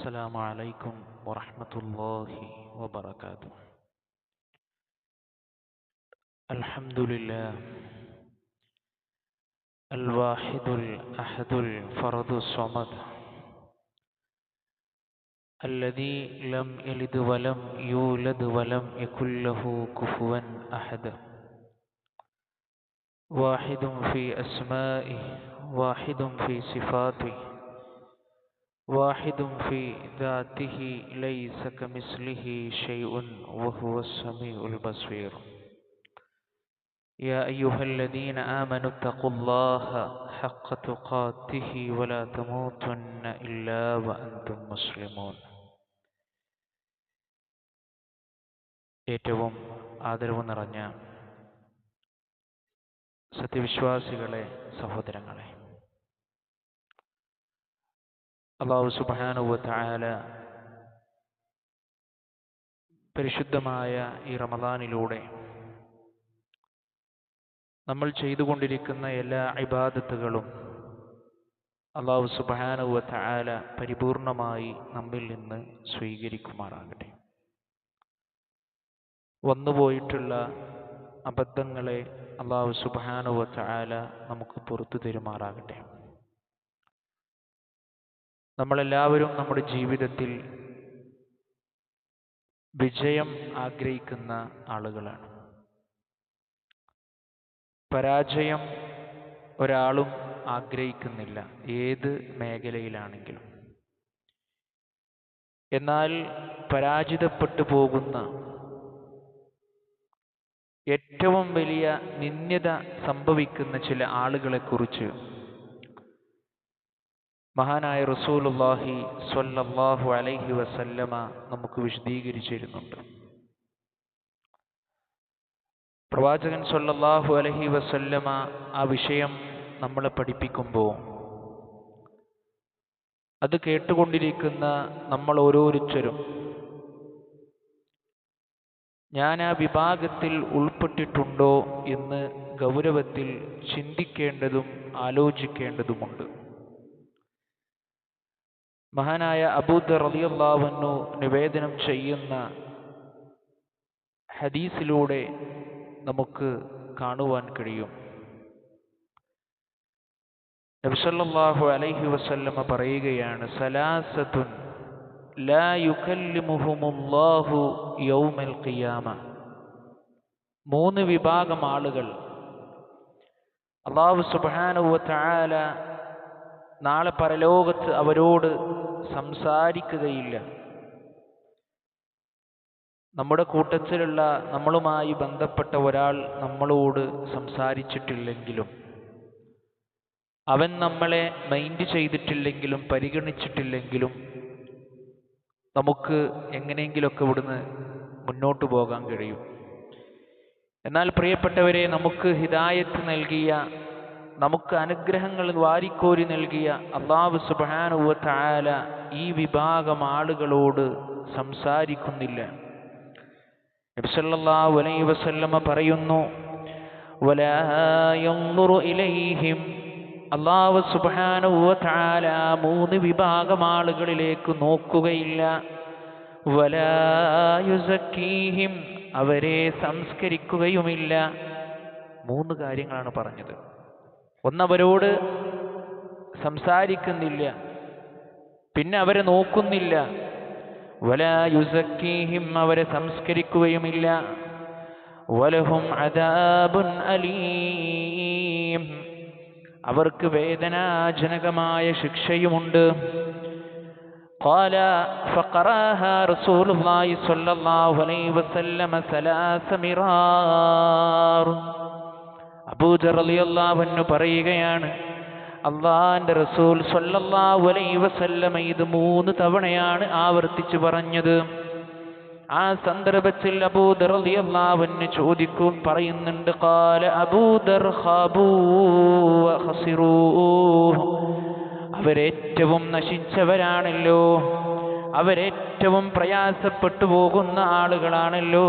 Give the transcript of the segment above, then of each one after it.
السلام عليكم ورحمة الله وبركاته. الحمد لله الواحد الأحد الفرد الصمد الذي لم يلد ولم يولد ولم يكن له كفوا أحد. واحد في أسمائه واحد في صفاته واحد في ذاته ليس كمثله شيء وهو السميع البصير يا أيها الذين آمنوا اتقوا الله حق تقاته ولا تموتن إلا وأنتم مسلمون ഏറ്റവും ആദരവ് നിറഞ്ഞ സത്യവിശ്വാസികളെ സഹോദരങ്ങളെ അള്ളാഹു സുബാനുവ തായാല പരിശുദ്ധമായ ഈ റമദാനിലൂടെ നമ്മൾ ചെയ്തുകൊണ്ടിരിക്കുന്ന എല്ലാ ഇബാദത്തുകളും അള്ളാഹു സുബാനുവ തായാല പരിപൂർണമായി നമ്മിൽ നിന്ന് സ്വീകരിക്കുമാറാകട്ടെ. വന്നുപോയിട്ടുള്ള അബദ്ധങ്ങളെ അള്ളാഹു സുബാനുവ തായാല നമുക്ക് പുറത്തു തരുമാറാകട്ടെ. നമ്മളെല്ലാവരും നമ്മുടെ ജീവിതത്തിൽ വിജയം ആഗ്രഹിക്കുന്ന ആളുകളാണ്. പരാജയം ഒരാളും ആഗ്രഹിക്കുന്നില്ല ഏത് മേഖലയിലാണെങ്കിലും. എന്നാൽ പരാജിതപ്പെട്ടു പോകുന്ന ഏറ്റവും വലിയ നിന്ദ്യത സംഭവിക്കുന്ന ചില ആളുകളെക്കുറിച്ച് മഹാനായ റസൂലുല്ലാഹി സ്വല്ലല്ലാഹു അലൈഹി വസല്ലമ നമുക്ക് വിശദീകരിച്ചിരുന്നുണ്ട്. പ്രവാചകൻ സ്വല്ലല്ലാഹു അലൈഹി വസല്ലമ ആ വിഷയം നമ്മളെ പഠിപ്പിക്കുമ്പോൾ അത് കേട്ടുകൊണ്ടിരിക്കുന്ന നമ്മൾ ഓരോരുത്തരും ഞാൻ ആ വിഭാഗത്തിൽ ഉൾപ്പെട്ടിട്ടുണ്ടോ എന്ന് ഗൗരവത്തിൽ ചിന്തിക്കേണ്ടതും ആലോചിക്കേണ്ടതുമുണ്ട്. മഹാനായ അബൂദ് റളിയല്ലാഹുവിനു നിവേദനം ചെയ്യുന്ന ഹദീസിലൂടെ നമുക്ക് കാണുവാൻ കഴിയും. നബ്സല്ലാഹു അലൈഹി വസല്ലമ പറയുകയാണ് സലാസത്തുൻ ലാ യൗമൽ ഖിയാമ. മൂന്ന് വിഭാഗം ആളുകൾ. അള്ളാഹു തആല നാളെ പരലോകത്ത് അവരോട് സംസാരിക്കുകയില്ല. നമ്മുടെ കൂട്ടത്തിലുള്ള നമ്മളുമായി ബന്ധപ്പെട്ട ഒരാൾ നമ്മളോട് സംസാരിച്ചിട്ടില്ലെങ്കിലും അവൻ നമ്മളെ മൈൻഡ് ചെയ്തിട്ടില്ലെങ്കിലും പരിഗണിച്ചിട്ടില്ലെങ്കിലും നമുക്ക് എങ്ങനെയെങ്കിലുമൊക്കെ ഇവിടുന്ന് മുന്നോട്ട് പോകാൻ കഴിയും. എന്നാൽ പ്രിയപ്പെട്ടവരെ നമുക്ക് ഹിദായത്ത് നൽകിയ നമുക്ക് അനുഗ്രഹങ്ങൾ വാരിക്കോരി നൽകിയ അള്ളാഹു സുബാനുവ ഈ വിഭാഗം ആളുകളോട് സംസാരിക്കുന്നില്ല. വസല്ലമ പറയുന്നു ഇലൈഹിം. അള്ളാഹു സുബാനുവ മൂന്ന് വിഭാഗം ആളുകളിലേക്ക് നോക്കുകയില്ല. അവരെ സംസ്കരിക്കുകയുമില്ല. മൂന്ന് കാര്യങ്ങളാണ് പറഞ്ഞത്. ഒന്നവരോട് സംസാരിക്കുന്നില്ല പിന്നെ അവരെ നോക്കുന്നില്ല വലായുസക്കീഹിം അവരെ സംസ്കരിക്കുകയുമില്ല വലഹും അദാബുൻ അലീം അവർക്ക് വേദനാജനകമായ ശിക്ഷയുമുണ്ട് قال فقراها رسول الله صلى الله عليه وسلم ثلاث مرار റളിയല്ലാഹു പറയുകയാണ് അള്ളാന്റെ റസൂൽ സല്ലല്ലാഹു അലൈഹി വസല്ലമ ഇത് മൂന്ന് തവണയാണ് ആവർത്തിച്ചു പറഞ്ഞത്. ആ സന്ദർഭത്തിൽ അബൂദർ റളിയല്ലാഹു ചോദിക്കും പറയുന്നുണ്ട് ഖാല അബൂദർ അവരേറ്റവും നശിച്ചവരാണല്ലോ അവരേറ്റവും പ്രയാസപ്പെട്ടു പോകുന്ന ആളുകളാണല്ലോ.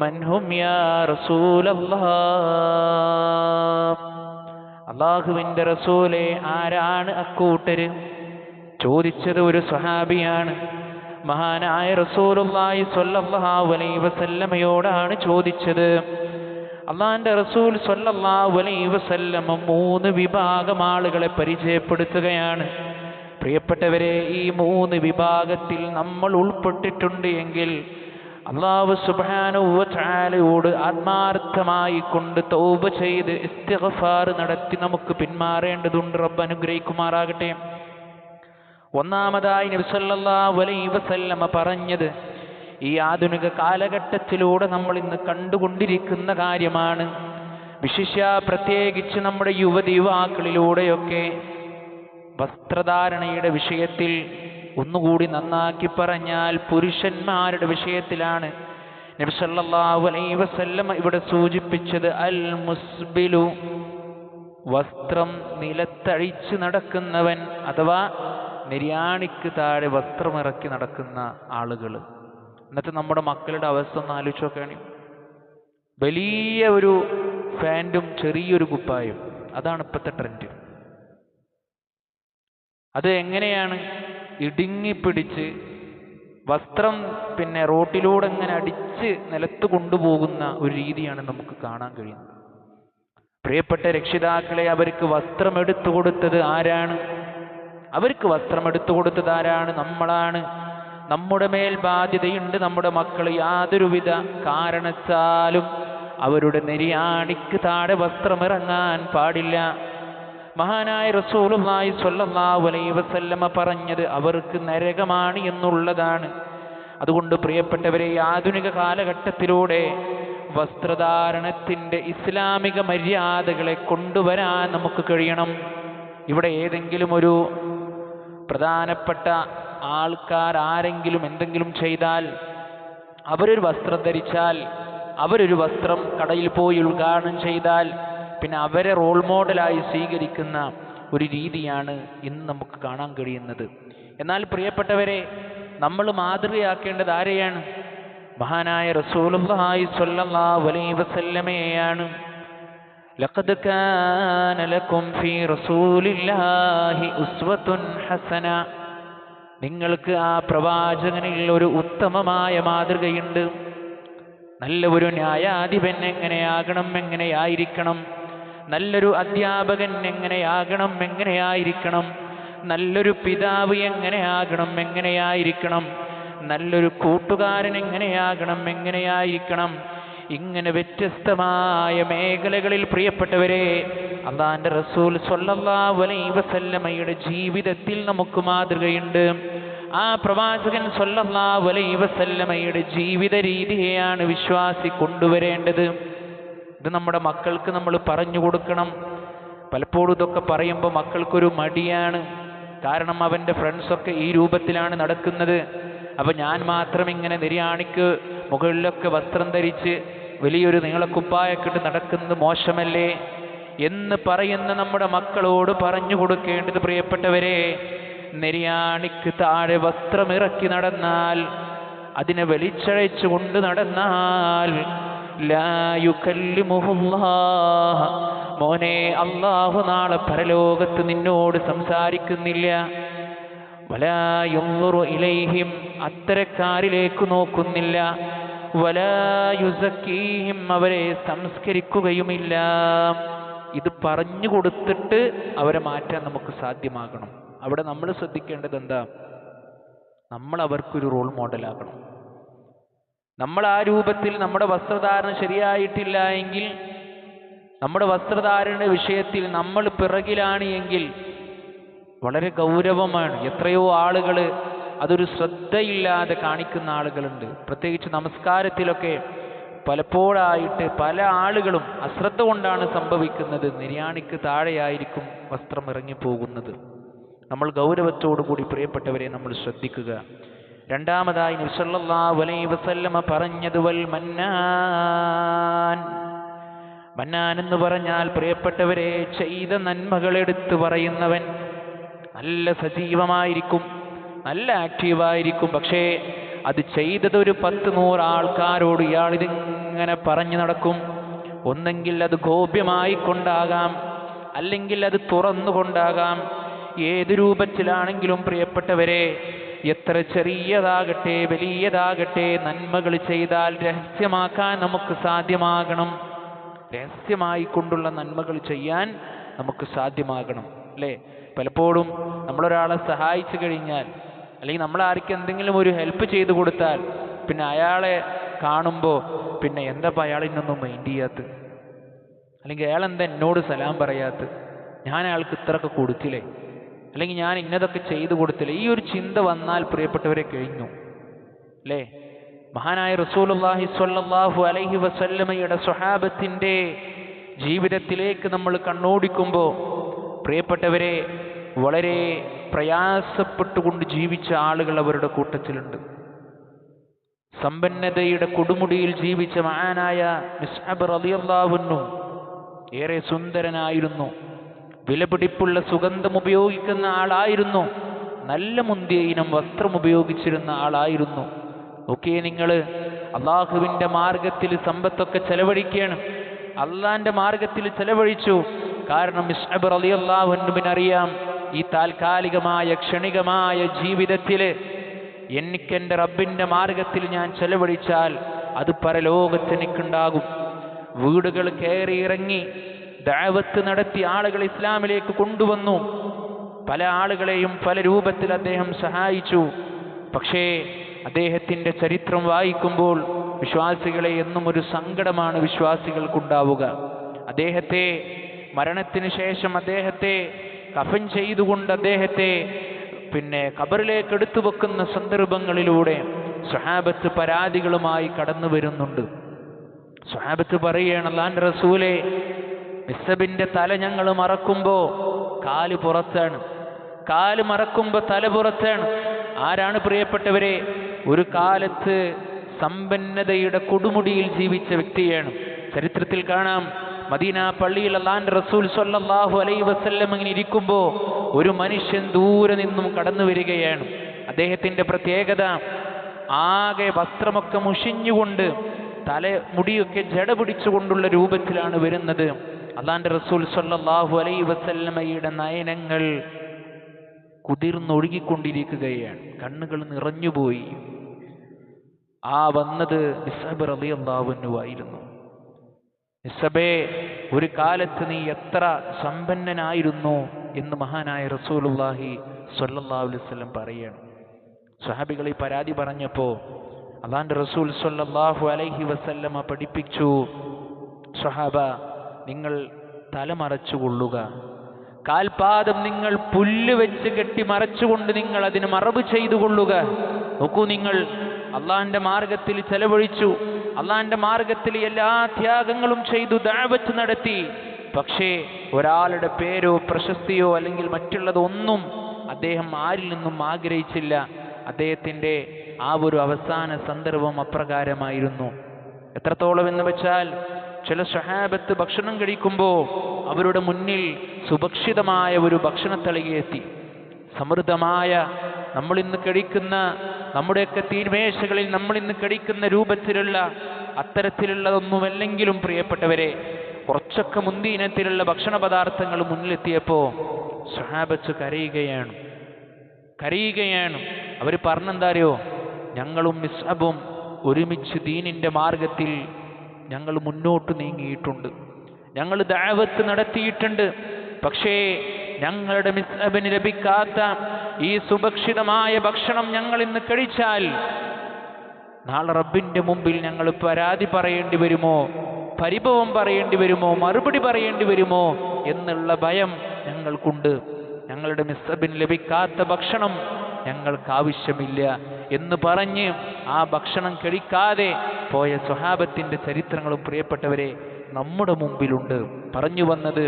മൻഹും യാ റസൂലല്ലാഹ് റസൂലെ ആരാണ് അക്കൂട്ടര്? ചോദിച്ചത് ഒരു സ്വഹാബിയാണ്. മഹാനായ റസൂലുള്ളാഹി സ്വല്ലല്ലാഹു അലൈഹി വസല്ലമയോടാണ് ചോദിച്ചത്. അള്ളാഹിന്റെ റസൂൽ സ്വല്ലല്ലാഹു അലൈഹി വസല്ലമ മൂന്ന് വിഭാഗം ആളുകളെ പരിചയപ്പെടുത്തുകയാണ്. പ്രിയപ്പെട്ടവരെ ഈ മൂന്ന് വിഭാഗത്തിൽ നമ്മൾ ഉൾപ്പെട്ടിട്ടുണ്ട് എങ്കിൽ അള്ളാഹു സുബാനുവോട് ആത്മാർത്ഥമായി കൊണ്ട് തൗബ ചെയ്ത് ഇസ്തിഗ്ഫാർ നടത്തി നമുക്ക് പിന്മാറേണ്ടതുണ്ട്. റബ്ബ് അനുഗ്രഹിക്കുമാറാകട്ടെ. ഒന്നാമതായി നബ്സല്ലാ വലൈ വസല്ലമ പറഞ്ഞത് ഈ ആധുനിക കാലഘട്ടത്തിലൂടെ നമ്മൾ ഇന്ന് കണ്ടുകൊണ്ടിരിക്കുന്ന കാര്യമാണ്. വിശിഷ്യ പ്രത്യേകിച്ച് നമ്മുടെ യുവതി യുവാക്കളിലൂടെയൊക്കെ വസ്ത്രധാരണയുടെ വിഷയത്തിൽ ഒന്നുകൂടി നന്നാക്കി പറഞ്ഞാൽ പുരുഷന്മാരുടെ വിഷയത്തിലാണ്. ഇവിടെ സൂചിപ്പിച്ചത് അൽ മുസ്ബിലു വസ്ത്രം നിലത്തഴിച്ച് നടക്കുന്നവൻ അഥവാ നിര്യാണിക്ക് താഴെ വസ്ത്രമിറക്കി നടക്കുന്ന ആളുകൾ എന്നിട്ട് നമ്മുടെ മക്കളുടെ അവസ്ഥ ഒന്ന് ആലോചിച്ച് നോക്കുകയാണ് വലിയ ഒരു ഫാന്റും ചെറിയൊരു കുപ്പായും. അതാണ് ഇപ്പോഴത്തെ ട്രെൻഡ്. അത് എങ്ങനെയാണ് ഇടുങ്ങിപ്പിടിച്ച് വസ്ത്രം പിന്നെ റോട്ടിലൂടെ ഇങ്ങനെ അടിച്ച് നിലത്ത് കൊണ്ടുപോകുന്ന ഒരു രീതിയാണ് നമുക്ക് കാണാൻ കഴിയുന്നത്. പ്രിയപ്പെട്ട രക്ഷിതാക്കളെ അവർക്ക് വസ്ത്രം എടുത്തു കൊടുത്തത് ആരാണ്? അവർക്ക് വസ്ത്രം എടുത്തു കൊടുത്തത് ആരാണ്? നമ്മളാണ്. നമ്മുടെ മേൽ ബാധ്യതയുണ്ട് നമ്മുടെ മക്കൾ. യാതൊരുവിധ കാരണത്താലും അവരുടെ നെരിയാണിക്ക് താഴെ വസ്ത്രമിറങ്ങാൻ പാടില്ല. മഹാനായ റസൂലുമായി സ്വല്ലല്ലാഹു അലൈഹി വസല്ലമ പറഞ്ഞത് അവർക്ക് നരകമാണ് എന്നുള്ളതാണ്. അതുകൊണ്ട് പ്രിയപ്പെട്ടവരെ ആധുനിക കാലഘട്ടത്തിലൂടെ വസ്ത്രധാരണത്തിന്റെ ഇസ്ലാമിക മര്യാദകളെ കൊണ്ടുവരാൻ നമുക്ക് കഴിയണം. ഇവിടെ ഏതെങ്കിലും ഒരു പ്രധാനപ്പെട്ട ആൾക്കാർ ആരെങ്കിലും എന്തെങ്കിലും ചെയ്താൽ അവരൊരു വസ്ത്രം ധരിച്ചാൽ അവരൊരു വസ്ത്രം കടയിൽ പോയി ഉദ്ഘാടനം ചെയ്താൽ പിന്നെ അവരെ റോൾ മോഡലായി സ്വീകരിക്കുന്ന ഒരു രീതിയാണ് ഇന്ന് നമുക്ക് കാണാൻ കഴിയുന്നത് എന്നാൽ പ്രിയപ്പെട്ടവരെ നമ്മൾ മാതൃകയാക്കേണ്ടത് ആരെയാണ് മഹാനായ റസൂലുള്ളാഹി സ്വല്ലല്ലാഹു അലൈഹി വസല്ലമയെയാണ് لقد كان لكم في رسول الله أسوة حسنة നിങ്ങൾക്ക് ആ പ്രവാചകനിൽ ഒരു ഉത്തമമായ മാതൃകയുണ്ട് നല്ല ഒരു ന്യായാധിപൻ എങ്ങനെയാകണം എങ്ങനെയായിരിക്കണം നല്ലൊരു അധ്യാപകൻ എങ്ങനെയാകണം എങ്ങനെയായിരിക്കണം? നല്ലൊരു പിതാവ് എങ്ങനെയാകണം എങ്ങനെയായിരിക്കണം? നല്ലൊരു കൂട്ടുകാരൻ എങ്ങനെയാകണം എങ്ങനെയായിരിക്കണം? ഇങ്ങനെ വ്യത്യസ്തമായ മേഖലകളിൽ പ്രിയപ്പെട്ടവരെ അള്ളാന്റെ റസൂൽ സൊല്ലാ അലൈഹി വസല്ലമയുടെ ജീവിതത്തിൽ നമുക്ക് മാതൃകയുണ്ട്. ആ പ്രവാചകൻ സൊല്ലാ അലൈഹി വസല്ലമയുടെ ജീവിത രീതിയെയാണ് വിശ്വാസി കൊണ്ടുവരേണ്ടത്. ഇത് നമ്മുടെ മക്കൾക്ക് നമ്മൾ പറഞ്ഞു കൊടുക്കണം. പലപ്പോഴും ഇതൊക്കെ പറയുമ്പോൾ മക്കൾക്കൊരു മടിയാണ്. കാരണം അവന്റെ ഫ്രണ്ട്സൊക്കെ ഈ രൂപത്തിലാണ് നടക്കുന്നത്. അപ്പം ഞാൻ മാത്രം ഇങ്ങനെ നിര്യാണിക്ക് മുകളിലൊക്കെ വസ്ത്രം ധരിച്ച് വലിയൊരു നീളക്കുപ്പായൊക്കെ നടക്കുന്നത് മോശമല്ലേ? എന്ന് പറയുന്ന നമ്മുടെ മക്കളോട് പറഞ്ഞു കൊടുക്കേണ്ടത് പ്രിയപ്പെട്ടവരെ നിര്യാണിക്ക് താഴെ വസ്ത്രമിറക്കി നടന്നാൽ അതിനെ വലിച്ചഴച്ചു കൊണ്ട് നടന്നാൽ. മോനെ അള്ളാഹു നാളെ പരലോകത്ത് നിന്നോട് സംസാരിക്കുന്നില്ല. വലാ യുൻളുറു ഇലൈഹിം അത്തരക്കാരിലേക്ക് നോക്കുന്നില്ല. വലായുസക്കീഹിം അവരെ സംസ്കരിക്കുകയുമില്ല. ഇത് പറഞ്ഞു കൊടുത്തിട്ട് അവരെ മാറ്റാൻ നമുക്ക് സാധ്യമാകണം. അവിടെ നമ്മൾ ശ്രദ്ധിക്കേണ്ടത് എന്താ? നമ്മൾ അവർക്കൊരു റോൾ മോഡലാകണം നമ്മൾ ആ രൂപത്തിൽ നമ്മുടെ വസ്ത്രധാരണം ശരിയായിട്ടില്ല എങ്കിൽ നമ്മുടെ വസ്ത്രധാരണ വിഷയത്തിൽ നമ്മൾ പിറകിലാണ് എങ്കിൽ വളരെ ഗൗരവമാണ്. എത്രയോ ആളുകൾ അതൊരു ശ്രദ്ധയില്ലാതെ കാണിക്കുന്ന ആളുകളുണ്ട്. പ്രത്യേകിച്ച് നമസ്കാരത്തിലൊക്കെ പലപ്പോഴായിട്ട് പല ആളുകളും അശ്രദ്ധ കൊണ്ടാണ് സംഭവിക്കുന്നത്. നിര്യാണിക്ക് താഴെയായിരിക്കും വസ്ത്രം ഇറങ്ങിപ്പോകുന്നത്. നമ്മൾ ഗൗരവത്തോടു കൂടി പ്രിയപ്പെട്ടവരെ നമ്മൾ ശ്രദ്ധിക്കുക. രണ്ടാമതായി അലൈഹി വസല്ലമ പറഞ്ഞത് വൽ മന്നാൻ. മന്നാൻ എന്ന് പറഞ്ഞാൽ പ്രിയപ്പെട്ടവരെ ചെയ്ത നന്മകൾ എടുത്തു പറയുന്നവൻ നല്ല സജീവമായിരിക്കും നല്ല ആക്റ്റീവായിരിക്കും. പക്ഷേ അത് ചെയ്തത് ഒരു പത്ത് നൂറ് ആൾക്കാരോട് ഇയാൾ ഇതിങ്ങനെ പറഞ്ഞു നടക്കും. ഒന്നെങ്കിൽ അത് ഗോപ്യമായി കൊണ്ടാകാം അല്ലെങ്കിൽ അത് തുറന്നുകൊണ്ടാകാം. ഏത് രൂപത്തിലാണെങ്കിലും പ്രിയപ്പെട്ടവരെ എത്ര ചെറിയതാകട്ടെ വലിയതാകട്ടെ നന്മകൾ ചെയ്താൽ രഹസ്യമാക്കാൻ നമുക്ക് സാധ്യമാകണം. രഹസ്യമായി കൊണ്ടുള്ള നന്മകൾ ചെയ്യാൻ നമുക്ക് സാധ്യമാകണം അല്ലേ? പലപ്പോഴും നമ്മളൊരാളെ സഹായിച്ചു കഴിഞ്ഞാൽ അല്ലെങ്കിൽ നമ്മൾ ആർക്കും എന്തെങ്കിലും ഒരു ഹെൽപ്പ് ചെയ്തു കൊടുത്താൽ പിന്നെ അയാളെ കാണുമ്പോൾ പിന്നെ എന്താ അയാൾ ഇന്നൊന്നും മൈൻഡ് ചെയ്യാത്ത അല്ലെങ്കിൽ അയാൾ എന്താ എന്നോട് സലാം പറയാത്ത ഞാൻ അയാൾക്ക് ഇത്രയൊക്കെ കൊടുത്തില്ലേ? അല്ലെങ്കിൽ ഞാൻ ഇന്നതൊക്കെ ചെയ്തു കൊടുത്തില്ല. ഈ ഒരു ചിന്ത വന്നാൽ പ്രിയപ്പെട്ടവരെ കഴിഞ്ഞു. അല്ലേ? മഹാനായ റസൂലുള്ളാഹി സ്വല്ലല്ലാഹു അലൈഹി വസല്ലമയുടെ സ്വഹാബത്തിന്റെ ജീവിതത്തിലേക്ക് നമ്മൾ കണ്ണോടിക്കുമ്പോൾ പ്രിയപ്പെട്ടവരെ വളരെ പ്രയാസപ്പെട്ടുകൊണ്ട് ജീവിച്ച ആളുകൾ അവരുടെ കൂട്ടത്തിലുണ്ട്. സമ്പന്നതയുടെ കൊടുമുടിയിൽ ജീവിച്ച മഹാനായ മിസ്അബ് റളിയല്ലാഹുന്നു ഏറെ സുന്ദരനായിരുന്നു. വിലപിടിപ്പുള്ള സുഗന്ധം ഉപയോഗിക്കുന്ന ആളായിരുന്നു. നല്ല മുന്തിയ ഇനം വസ്ത്രം ഉപയോഗിച്ചിരുന്ന ആളായിരുന്നു. ഒക്കെ നിങ്ങൾ അള്ളാഹുവിന്റെ മാർഗത്തിൽ സമ്പത്തൊക്കെ ചെലവഴിക്കുകയാണ്. അള്ളാന്റെ മാർഗത്തിൽ ചെലവഴിച്ചു. കാരണം മിസ്അബ് റളിയല്ലാഹുവിനറിയാം ഈ താൽക്കാലികമായ ക്ഷണികമായ ജീവിതത്തിൽ എനിക്കെന്റെ റബ്ബിന്റെ മാർഗത്തിൽ ഞാൻ ചെലവഴിച്ചാൽ അത് പരലോകത്ത് എനിക്കുണ്ടാകും. വീടുകൾ കയറി ഇറങ്ങി ദാവത്ത് നടത്തി ആളുകൾ ഇസ്ലാമിലേക്ക് കൊണ്ടുവന്നു. പല ആളുകളെയും പല രൂപത്തിൽ അദ്ദേഹം സഹായിച്ചു. പക്ഷേ അദ്ദേഹത്തിന്റെ ചരിത്രം വായിക്കുമ്പോൾ വിശ്വാസികളെ എന്നും ഒരു സങ്കടമാണ് വിശ്വാസികൾക്കുണ്ടാവുക. അദ്ദേഹത്തെ മരണത്തിന് ശേഷം അദ്ദേഹത്തെ കഫൻ ചെയ്തുകൊണ്ട് അദ്ദേഹത്തെ പിന്നെ കബറിലേക്ക് എടുത്തു വെക്കുന്ന സന്ദർഭങ്ങളിലൂടെ സ്വഹാബത്ത് പരാതികളുമായി കടന്നു വരുന്നുണ്ട് സ്വഹാബത്ത് പറയുകയാണ് അല്ലാൻ റസൂലെ മിസ്സബിന്റെ തല ഞങ്ങൾ മറക്കുമ്പോ കാൽ പുറത്താണ്. കാൽ മറക്കുമ്പോ തല പുറത്താണ്. ആരാണ് പ്രിയപ്പെട്ടവരെ? ഒരു കാലത്ത് സമ്പന്നതയുടെ കൊടുമുടിയിൽ ജീവിച്ച വ്യക്തിയാണ്. ചരിത്രത്തിൽ കാണാം. മദീന പള്ളിയിൽ അള്ളാന്റെ റസൂൽ സൊല്ലാഹു അലൈ വസ്ല്ലം ഇങ്ങനെ ഇരിക്കുമ്പോ ഒരു മനുഷ്യൻ ദൂരെ നിന്നും കടന്നു വരികയാണ്. അദ്ദേഹത്തിന്റെ പ്രത്യേകത ആകെ വസ്ത്രമൊക്കെ മുഷിഞ്ഞുകൊണ്ട് തല മുടിയൊക്കെ ജട പിടിച്ചുകൊണ്ടുള്ള രൂപത്തിലാണ് വരുന്നത്. അള്ളാന്റെ റസൂൽ സല്ലല്ലാഹു അലൈഹി വസല്ലമയുടെ നയനങ്ങൾ കുതിർന്നൊഴുകിക്കൊണ്ടിരിക്കുകയാണ്. കണ്ണുകൾ നിറഞ്ഞുപോയി. ആ വന്നത് അൻഹു ആയിരുന്നു നിസബേ ഒരു കാലത്ത് നീ എത്ര സമ്പന്നനായിരുന്നു എന്ന് മഹാനായ സ്വല്ലല്ലാഹു അലൈഹി വസല്ലം പറയാണ്. സ്വഹാബികൾ ഈ പരാതി പറഞ്ഞപ്പോൾ അള്ളാന്റെ റസൂൽ സ്വല്ലല്ലാഹു അലൈഹി വസല്ലമ പഠിപ്പിച്ചു സ്വഹാബ നിങ്ങൾ തലമറച്ചു കൊള്ളുക. കാൽപാദം നിങ്ങൾ പുല്ല് വെച്ച് കെട്ടി മറച്ചുകൊണ്ട് നിങ്ങൾ അതിന് മറവ് ചെയ്തു കൊള്ളുക. നോക്കൂ നിങ്ങൾ അള്ളാന്റെ മാർഗത്തിൽ ചെലവഴിച്ചു. അള്ളാന്റെ മാർഗത്തിൽ എല്ലാ ത്യാഗങ്ങളും ചെയ്തു ദാവത്ത് നടത്തി. പക്ഷേ ഒരാളുടെ പേരോ പ്രശസ്തിയോ അല്ലെങ്കിൽ മറ്റുള്ളതൊന്നും അദ്ദേഹം ആരിൽ നിന്നും ആഗ്രഹിച്ചില്ല. അദ്ദേഹത്തിന്റെ ആ ഒരു അവസാന സന്ദർഭം അപ്രകാരമായിരുന്നു. എത്രത്തോളം എന്ന് വെച്ചാൽ ചില സ്വഹാബത്ത് ഭക്ഷണം കഴിക്കുമ്പോൾ അവരുടെ മുന്നിൽ സുഭക്ഷിതമായ ഒരു ഭക്ഷണത്തളികയെത്തി സമൃദ്ധമായ നമ്മൾ ഇന്ന് കഴിക്കുന്ന നമ്മുടെയൊക്കെ തീന്മേശകളിൽ നമ്മൾ ഇന്ന് കഴിക്കുന്ന രൂപത്തിലുള്ള അത്തരത്തിലുള്ളതൊന്നുമല്ലെങ്കിലും പ്രിയപ്പെട്ടവരെ കുറച്ചൊക്കെ മുന്തി ഇനത്തിലുള്ള ഭക്ഷണ പദാർത്ഥങ്ങൾ മുന്നിലെത്തിയപ്പോൾ സ്വഹാബച്ച് കരയുകയാണ്. കരയുകയാണ്. അവർ പറഞ്ഞെന്താ അറിയോ? ഞങ്ങളും മിസ്അബും ഒരുമിച്ച് ദീനിന്റെ മാർഗത്തിൽ ഞങ്ങൾ മുന്നോട്ട് നീങ്ങിയിട്ടുണ്ട്. ഞങ്ങൾ ദാവത്ത് നടത്തിയിട്ടുണ്ട്. പക്ഷേ ഞങ്ങളുടെ മിസ്അബിന് ലഭിക്കാത്ത ഈ സുഭക്ഷിതമായ ഭക്ഷണം ഞങ്ങൾ ഇന്ന് കഴിച്ചാൽ നാളെ റബ്ബിന്റെ മുമ്പിൽ ഞങ്ങൾ പരാതി പറയേണ്ടി വരുമോ? പരിഭവം പറയേണ്ടി വരുമോ? മറുപടി പറയേണ്ടി വരുമോ? എന്നുള്ള ഭയം ഞങ്ങൾക്കുണ്ട്. ഞങ്ങളുടെ മിസ്സബിന് ലഭിക്കാത്ത ഭക്ഷണം ഞങ്ങൾക്ക് ആവശ്യമില്ല. എന്ന് പറഞ്ഞ് ആ ഭക്ഷണം കഴിക്കാതെ പോയ സ്വഹാബത്തിന്റെ ചരിത്രങ്ങളും പ്രിയപ്പെട്ടവരെ നമ്മുടെ മുമ്പിലുണ്ട്. പറഞ്ഞു വന്നത്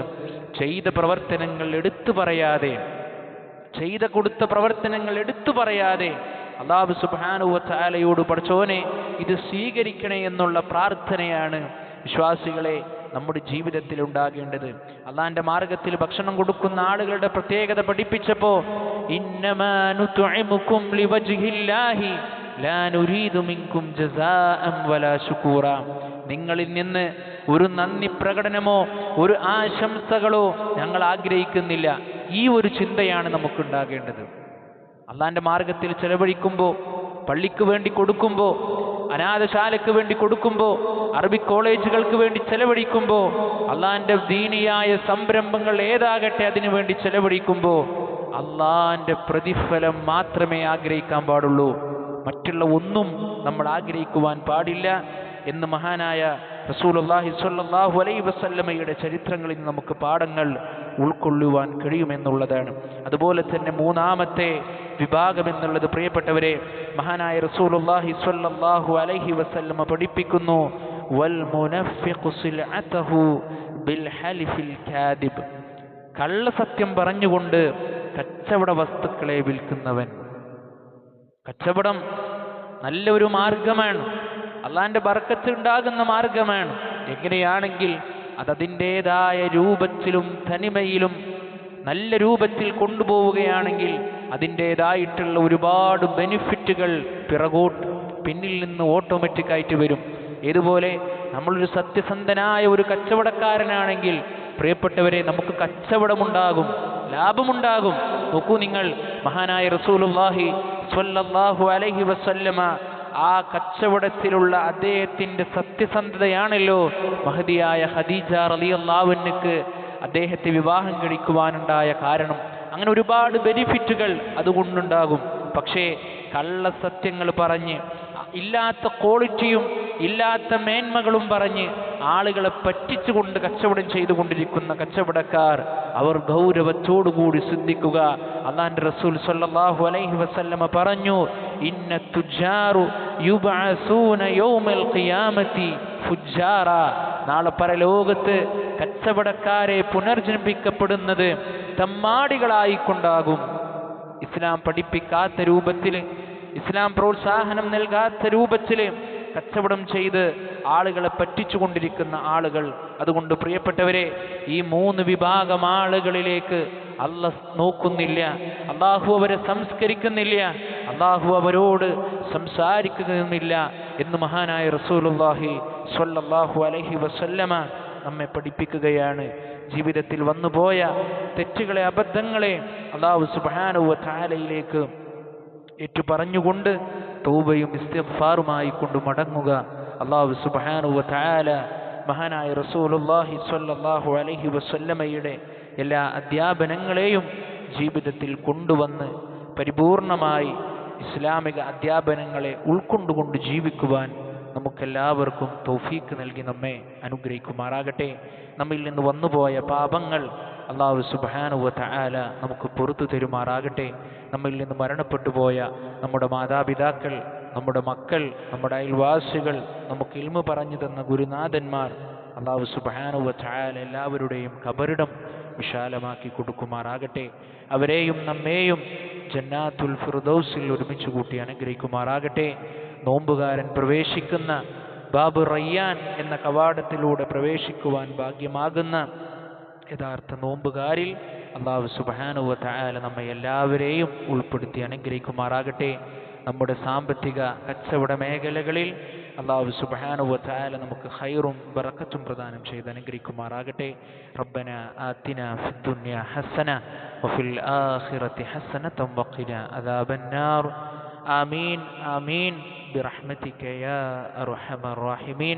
ചെയ്ത പ്രവർത്തനങ്ങൾ എടുത്തു പറയാതെ ചെയ്ത കൊടുത്ത പ്രവർത്തനങ്ങൾ എടുത്തു പറയാതെ അള്ളാഹു സുബാനുവത്താലയോട് പഠിച്ചോനെ ഇത് സ്വീകരിക്കണേ എന്നുള്ള പ്രാർത്ഥനയാണ് വിശ്വാസികളെ നമ്മുടെ ജീവിതത്തിൽ ഉണ്ടാകേണ്ടത്. അള്ളാന്റെ മാർഗത്തിൽ ഭക്ഷണം കൊടുക്കുന്ന ആളുകളുടെ പ്രത്യേകത പഠിപ്പിച്ചപ്പോ ഇന്നമാ നുത്ഇമുക്കും ലിവജ്ഹില്ലാഹി ലാ നുരീദു മിൻകും വലാ ശുകൂറ. നിങ്ങളിൽ നിന്ന് ഒരു നന്ദി പ്രകടനമോ ഒരു ആശംസകളോ ഞങ്ങൾ ആഗ്രഹിക്കുന്നില്ല. ഈ ഒരു ചിന്തയാണ് നമുക്കുണ്ടാകേണ്ടത്. അള്ളാന്റെ മാർഗത്തിൽ ചെലവഴിക്കുമ്പോൾ പള്ളിക്ക് വേണ്ടി കൊടുക്കുമ്പോൾ അനാഥശാലയ്ക്ക് വേണ്ടി കൊടുക്കുമ്പോൾ അറബി കോളേജുകൾക്ക് വേണ്ടി ചെലവഴിക്കുമ്പോൾ അള്ളാന്റെ ദീനിയായ സംരംഭങ്ങൾ ഏതാകട്ടെ അതിനു വേണ്ടി ചെലവഴിക്കുമ്പോൾ അള്ളാന്റെ പ്രതിഫലം മാത്രമേ ആഗ്രഹിക്കാൻ പാടുള്ളൂ. മറ്റുള്ള ഒന്നും നമ്മൾ ആഗ്രഹിക്കുവാൻ പാടില്ല എന്ന് മഹാനായ റസൂലുള്ളാഹി സ്വല്ലല്ലാഹു അലൈഹി വസല്ലമയുടെ ചരിത്രങ്ങളിൽ നമുക്ക് പാഠങ്ങൾ ഉൾക്കൊള്ളുവാൻ കഴിയുമെന്നുള്ളതാണ്. അതുപോലെ തന്നെ മൂന്നാമത്തെ വിഭാഗം എന്നുള്ളത് പ്രിയപ്പെട്ടവരെ മഹാനായ റസൂലുള്ളാഹി സ്വല്ലല്ലാഹു അലൈഹി വസല്ലമ പഠിപ്പിക്കുന്നു വൽ ബിൽ ഹലിഫിൽ കാദിബ്. കള്ളസത്യം പറഞ്ഞുകൊണ്ട് കച്ചവട വസ്തുക്കളെ വിൽക്കുന്നവൻ. കച്ചവടം നല്ലൊരു മാർഗമാണ്. അള്ളാന്റെ ബർക്കത്ത് ഉണ്ടാകുന്ന മാർഗമാണ്. എങ്ങനെയാണെങ്കിൽ അതതിന്റെതായ രൂപത്തിലും തനിമയിലും നല്ല രൂപത്തിൽ കൊണ്ടുപോവുകയാണെങ്കിൽ അതിന്റെതായിട്ടുള്ള ഒരുപാട് ബെനിഫിറ്റുകൾ പിറകോട്ട് പിന്നിൽ നിന്ന് ഓട്ടോമാറ്റിക് ആയിട്ട് വരും. ഏതുപോലെ നമ്മളൊരു സത്യസന്ധനായ ഒരു കച്ചവടക്കാരനാണെങ്കിൽ പ്രിയപ്പെട്ടവരെ നമുക്ക് കച്ചവടമുണ്ടാകും ലാഭമുണ്ടാകും. നോക്കൂ നിങ്ങൾ മഹാനായ റസൂലുള്ളാഹി സ്വല്ലല്ലാഹു അലൈഹി വസല്ലമ ആ കച്ചവടത്തിലുള്ള അദ്ദേഹത്തിന്റെ സത്യസന്ധതയാണല്ലോ. മഹതിയായ ഖദീജ റളിയല്ലാഹുവിനക്ക് അദ്ദേഹത്തെ വിവാഹം കഴിക്കുവാനുണ്ടായ കാരണം. അങ്ങനെ ഒരുപാട് ബെനിഫിറ്റുകൾ അതുകൊണ്ടുണ്ടാകും. പക്ഷേ കള്ള സത്യങ്ങൾ പറഞ്ഞ് ഇല്ലാത്ത ക്വാളിറ്റിയും ഇല്ലാത്ത മേന്മകളും പറഞ്ഞ് ആളുകളെ പറ്റിച്ചുകൊണ്ട് കച്ചവടം ചെയ്തുകൊണ്ടിരിക്കുന്ന കച്ചവടക്കാർ അവർ ഗൗരവത്തോടുകൂടി ശ്രദ്ധിക്കുക. അള്ളാന്റെ റസൂൽ സല്ലാഹു അലൈഹി വസല്ലമ പറഞ്ഞു ഇന്ന തുജാറു യുബഅസൂന യൗമൽ ഖിയാമത്തി നാളെ കച്ചവടക്കാരെ പുനർജനിപ്പിക്കപ്പെടുന്നത് തമ്മാടികളായിക്കൊണ്ടാകും. ഇസ്ലാം പഠിപ്പിക്കാത്ത രൂപത്തിൽ ഇസ്ലാം പ്രോത്സാഹനം നൽകാത്ത രൂപത്തിൽ കച്ചവടം ചെയ്ത് ആളുകളെ പറ്റിച്ചുകൊണ്ടിരിക്കുന്ന ആളുകൾ. അതുകൊണ്ട് പ്രിയപ്പെട്ടവരെ ഈ മൂന്ന് വിഭാഗം ആളുകളിലേക്ക് അല്ല നോക്കുന്നില്ല അള്ളാഹു അവരെ സംസ്കരിക്കുന്നില്ല അള്ളാഹു അവരോട് സംസാരിക്കുന്നില്ല എന്ന് മഹാനായ റസൂലുള്ളാഹി സ്വല്ലല്ലാഹു അലഹി വസല്ലമ നമ്മെ പഠിപ്പിക്കുകയാണ്. ജീവിതത്തിൽ വന്നുപോയ തെറ്റുകളെ അബദ്ധങ്ങളെ അള്ളാഹു സുബാനുവ വ ഏറ്റുപറഞ്ഞുകൊണ്ട് ഏറ്റു പറഞ്ഞുകൊണ്ട് തൗബയും ഇസ്തിഗ്ഫാറുമായി കൊണ്ട് മടങ്ങുക. അള്ളാഹു വ തആല മഹാനായ റസൂലുള്ളാഹി സ്വല്ലല്ലാഹു അലൈഹി വസല്ലമയുടെ എല്ലാ അധ്യാപനങ്ങളെയും ജീവിതത്തിൽ കൊണ്ടുവന്ന് പരിപൂർണമായി ഇസ്ലാമിക അധ്യാപനങ്ങളെ ഉൾക്കൊണ്ടുകൊണ്ട് ജീവിക്കുവാൻ നമുക്കെല്ലാവർക്കും തൗഫീക്ക് നൽകി നമ്മെ അനുഗ്രഹിക്കുമാറാകട്ടെ. നമ്മിൽ നിന്ന് വന്നുപോയ പാപങ്ങൾ അള്ളാഹു സുബാനുവ തആല നമുക്ക് പുറത്തു തരുമാറാകട്ടെ. നമ്മിൽ നിന്ന് മരണപ്പെട്ടു പോയ നമ്മുടെ മാതാപിതാക്കൾ നമ്മുടെ മക്കൾ നമ്മുടെ അയൽവാസികൾ നമുക്ക് ഇൽമ പറഞ്ഞു തന്ന ഗുരുനാഥന്മാർ അള്ളാഹു സുബാനുവ തആല എല്ലാവരുടെയും കബറിടം വിശാലമാക്കി കൊടുക്കുമാറാകട്ടെ. അവരെയും നമ്മെയും ജന്നാത്തുൽ ഫിർദൗസിൽ ഒരുമിച്ച് കൂട്ടി അനുഗ്രഹിക്കുമാറാകട്ടെ. നോമ്പുകാരൻ പ്രവേശിക്കുന്ന ബാബു റയ്യാൻ എന്ന കവാടത്തിലൂടെ പ്രവേശിക്കുവാൻ ഭാഗ്യമാകുന്ന യഥാർത്ഥ നോമ്പുകാരിൽ അള്ളാഹു സുബാനുവ തആല നമ്മെ എല്ലാവരെയും ഉൾപ്പെടുത്തി അനുഗ്രഹിക്കുമാറാകട്ടെ നമ്മുടെ സാമ്പത്തിക കച്ചവട മേഖലകളിൽ അള്ളാഹു സുബാനുവ തആല നമുക്ക് ഹൈറും ബറക്കത്തും പ്രദാനം ചെയ്ത് അനുഗ്രഹിക്കുമാറാകട്ടെ റബ്ബന ആത്തിന ഫിദ്ദുനിയ ഹസന വഫിൽ ആഖിറതി ഹസനതം വഖിന അദാബന്നാർ آمين آمين برحمتك يا أرحم الراحمين